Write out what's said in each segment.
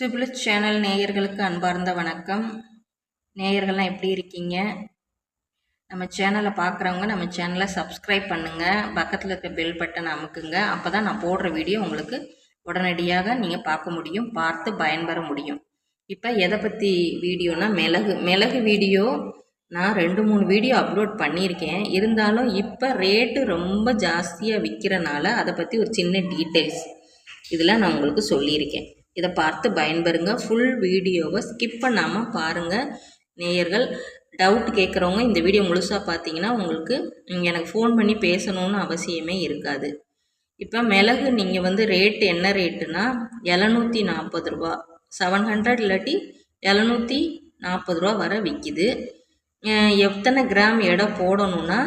Triple channel நேயர்களுக்கு அன்பார்ந்த வணக்கம். நேயர்கள்லாம் எப்படி இருக்கீங்க? நம்ம சேனலை பார்க்குறவங்க நம்ம சேனலை சப்ஸ்கிரைப் பண்ணுங்கள் பக்கத்தில் இருக்க பெல் பட்டன் அமுக்குங்க. அப்போ தான் நான் போடுற வீடியோ உங்களுக்கு உடனடியாக நீங்கள் பார்க்க முடியும் பார்த்து பயன்பெற முடியும். இப்போ எதை பற்றி வீடியோனா மிளகு மிளகு வீடியோ நான் ரெண்டு மூணு வீடியோ அப்லோட் பண்ணியிருக்கேன். இருந்தாலும் இப்போ ரேட்டு ரொம்ப ஜாஸ்தியாக விற்கிறனால அதை பற்றி ஒரு சின்ன டீட்டெயில்ஸ் இதெல்லாம் நான் உங்களுக்கு சொல்லியிருக்கேன். இதை பார்த்து பயன்பெறுங்க. ஃபுல் வீடியோவை ஸ்கிப் பண்ணாமல் பாருங்கள் நேயர்கள் டவுட் கேட்குறவங்க இந்த வீடியோ முழுசாக பார்த்தீங்கன்னா உங்களுக்கு எனக்கு ஃபோன் பண்ணி பேசணும்னு அவசியமே இருக்காது. இப்போ மிளகு நீங்கள் வந்து ரேட் என்ன ரேட்டுனா எழுநூற்றி நாற்பது ரூபா. செவன் ஹண்ட்ரட் இல்லாட்டி எழுநூற்றி நாற்பது ரூபா வர விற்கிது எத்தனை கிராம் எடை போடணுன்னா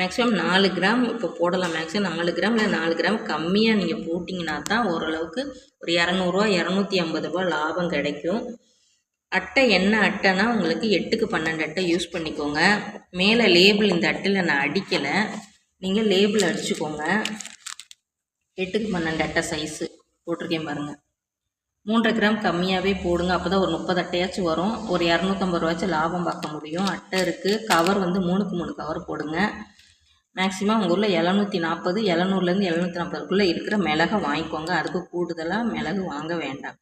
மேக்ஸிமம் நாலு கிராம் இப்போ போடலாம். மேக்ஸிமம் நாலு கிராம் இல்லை நாலு கிராம் கம்மியாக நீங்கள் போட்டிங்கன்னா தான் ஓரளவுக்கு ஒரு இரநூறுவா இரநூத்தி ஐம்பது ரூபா லாபம் கிடைக்கும். அட்டை என்ன அட்டைனா உங்களுக்கு எட்டுக்கு பன்னெண்டு அட்டை யூஸ் பண்ணிக்கோங்க. மேலே லேபிள் இந்த அட்டையில் நான் அடிக்கலை. நீங்கள் லேபிள் அடிச்சுக்கோங்க. எட்டுக்கு பன்னெண்டு அட்டை சைஸு போட்டிருக்கேன் பாருங்கள் மூன்றரை கிராம் கம்மியாகவே போடுங்க. அப்போ தான் ஒரு முப்பது அட்டையாச்சும் வரும். ஒரு இரநூத்தம்பது ரூபாச்சும் லாபம் பார்க்க முடியும். அட்டை இருக்குது கவர் வந்து மூணுக்கு மூணு கவர் போடுங்க. மேக்ஸிமம் உங்கள் ஊரில் எழுநூற்றி நாற்பது எழுநூறுலேருந்து எழுநூற்றி நாற்பதுக்குள்ளே இருக்கிற மிளகை வாங்கிக்கோங்க. அதுக்கு கூடுதலாக மிளகு வாங்க வேண்டாம்.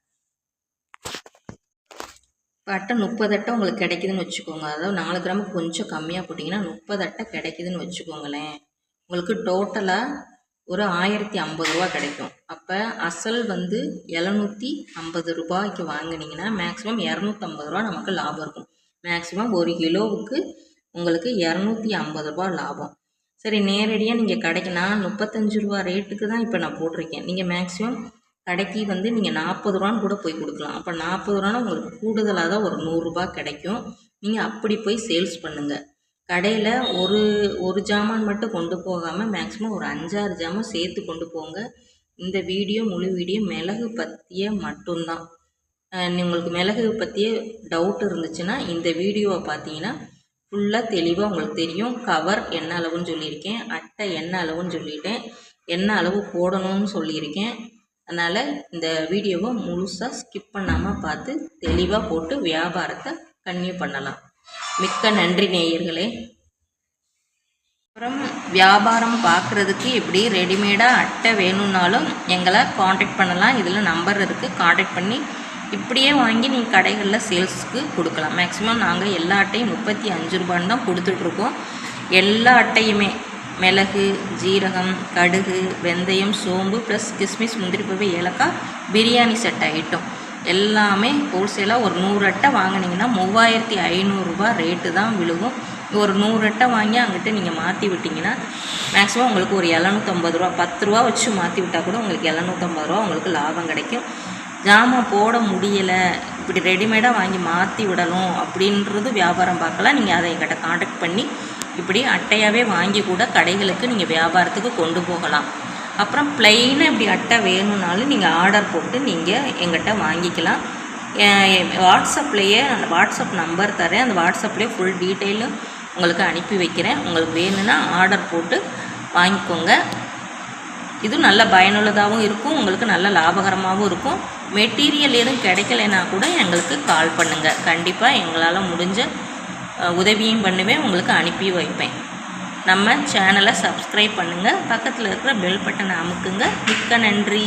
அட்டை முப்பது அட்டை உங்களுக்கு கிடைக்குதுன்னு வச்சுக்கோங்க. அதாவது நாலு கிராமுக்கு கொஞ்சம் கம்மியாக போட்டிங்கன்னா முப்பது அட்டை கிடைக்குதுன்னு வச்சுக்கோங்களேன். உங்களுக்கு டோட்டலாக ஒரு ஆயிரத்தி ஐம்பது ரூபா கிடைக்கும். அப்போ அசல் வந்து எழுநூற்றி ஐம்பது ரூபாய்க்கு வாங்கினீங்கன்னா மேக்ஸிமம் இரநூத்தம்பது ரூபா நமக்கு லாபம் இருக்கும். மேக்ஸிமம் ஒரு கிலோவுக்கு உங்களுக்கு இரநூத்தி ஐம்பது ரூபா லாபம். சரி நேரடியாக நீங்கள் கடைக்கு நான் முப்பத்தஞ்சு ரூபா ரேட்டுக்கு தான் இப்போ நான் போட்டிருக்கேன். நீங்கள் மேக்ஸிமம் கடைக்கு வந்து நீங்கள் நாற்பது ரூபான்னு கூட போய் கொடுக்கலாம். அப்போ நாற்பது ரூபானா உங்களுக்கு கூடுதலாக தான் ஒரு நூறுரூபா கிடைக்கும். நீங்கள் அப்படி போய் சேல்ஸ் பண்ணுங்கள் கடையில் ஒரு ஒரு ஜாமான் மட்டும் கொண்டு போகாமல் மேக்ஸிமம் ஒரு அஞ்சாறு ஜாமான் சேர்த்து கொண்டு போங்க. இந்த வீடியோ முழு வீடியோ மிளகு பற்றிய மட்டும்தான். உங்களுக்கு மிளகு பற்றிய டவுட் இருந்துச்சுன்னா இந்த வீடியோவை பார்த்தீங்கன்னா ஃபுல்லாக தெளிவாக உங்களுக்கு தெரியும். கவர் என்ன அளவுன்னு சொல்லியிருக்கேன். அட்டை என்ன அளவுன்னு சொல்லிட்டேன். என்ன அளவு போடணும்னு சொல்லியிருக்கேன். அதனால் இந்த வீடியோவை முழுசாக ஸ்கிப் பண்ணாமல் பார்த்து தெளிவாக போட்டு வியாபாரத்தை கன்னியூ பண்ணலாம். மிக்க நன்றி நேயர்களே. அப்புறம் வியாபாரம் பார்க்குறதுக்கு எப்படி ரெடிமேடாக அட்டை வேணும்னாலும் எங்களை காண்டாக்ட் பண்ணலாம். இதில் நம்பர் இருக்குது காண்டாக்ட் பண்ணி இப்படியே வாங்கி நீங்கள் கடைகளில் சேல்ஸுக்கு கொடுக்கலாம். மேக்ஸிமம் நாங்கள் எல்லா அட்டையும் முப்பத்தி அஞ்சு ரூபான்னு தான் கொடுத்துட்ருக்கோம். எல்லா அட்டையுமே மிளகு ஜீரகம் கடுகு வெந்தயம் சோம்பு ப்ளஸ் கிஸ்மிஸ் முந்திரி பருப்பு ஏலக்காய் பிரியாணி செட் ஐட்டம் எல்லாமே ஹோல்சேலாக ஒரு நூறு அட்டை வாங்கினீங்கன்னா மூவாயிரத்தி ஐநூறுரூபா ரேட்டு தான் விழுகும். ஒரு நூறு அட்டை வாங்கி அங்கிட்ட நீங்கள் மாற்றி விட்டிங்கன்னா மேக்ஸிமம் உங்களுக்கு ஒரு எழுநூற்றம்பது ரூபா பத்து ரூபா வச்சு மாற்றி விட்டால் கூட உங்களுக்கு எழுநூற்றம்பது ரூபா உங்களுக்கு லாபம் கிடைக்கும். ஜாமான் போட முடியலை. இப்படி ரெடிமேடாக வாங்கி மாற்றி விடணும் அப்படின்றது வியாபாரம் பார்க்கலாம். நீங்கள் அதை எங்கிட்ட காண்டாக்ட் பண்ணி இப்படி அட்டையாகவே வாங்கி கூட கடைகளுக்கு நீங்கள் வியாபாரத்துக்கு கொண்டு போகலாம். அப்புறம் பிளெயினாக இப்படி அட்டை வேணும்னாலும் நீங்கள் ஆர்டர் போட்டு நீங்கள் எங்கிட்ட வாங்கிக்கலாம். வாட்ஸ்அப்லேயே அந்த வாட்ஸ்அப் நம்பர் தரேன். அந்த வாட்ஸ்அப்லேயே ஃபுல் டீட்டெயிலும் உங்களுக்கு அனுப்பி வைக்கிறேன். உங்களுக்கு வேணும்னா ஆர்டர் போட்டு வாங்கிக்கோங்க. இது நல்ல பயனுள்ளதாகவும் இருக்கும் உங்களுக்கு நல்ல லாபகரமாகவும் இருக்கும். மெட்டீரியல் எதுவும் கிடைக்கலைன்னா கூட எங்களுக்கு கால் பண்ணுங்கள் கண்டிப்பாக எங்களால் முடிஞ்ச உதவியும் பண்ணுவேன் உங்களுக்கு அனுப்பி வைப்பேன். நம்ம சேனலை சப்ஸ்கிரைப் பண்ணுங்கள் பக்கத்தில் இருக்கிற பெல் பட்டனை அமுக்குங்க. மிக்க நன்றி.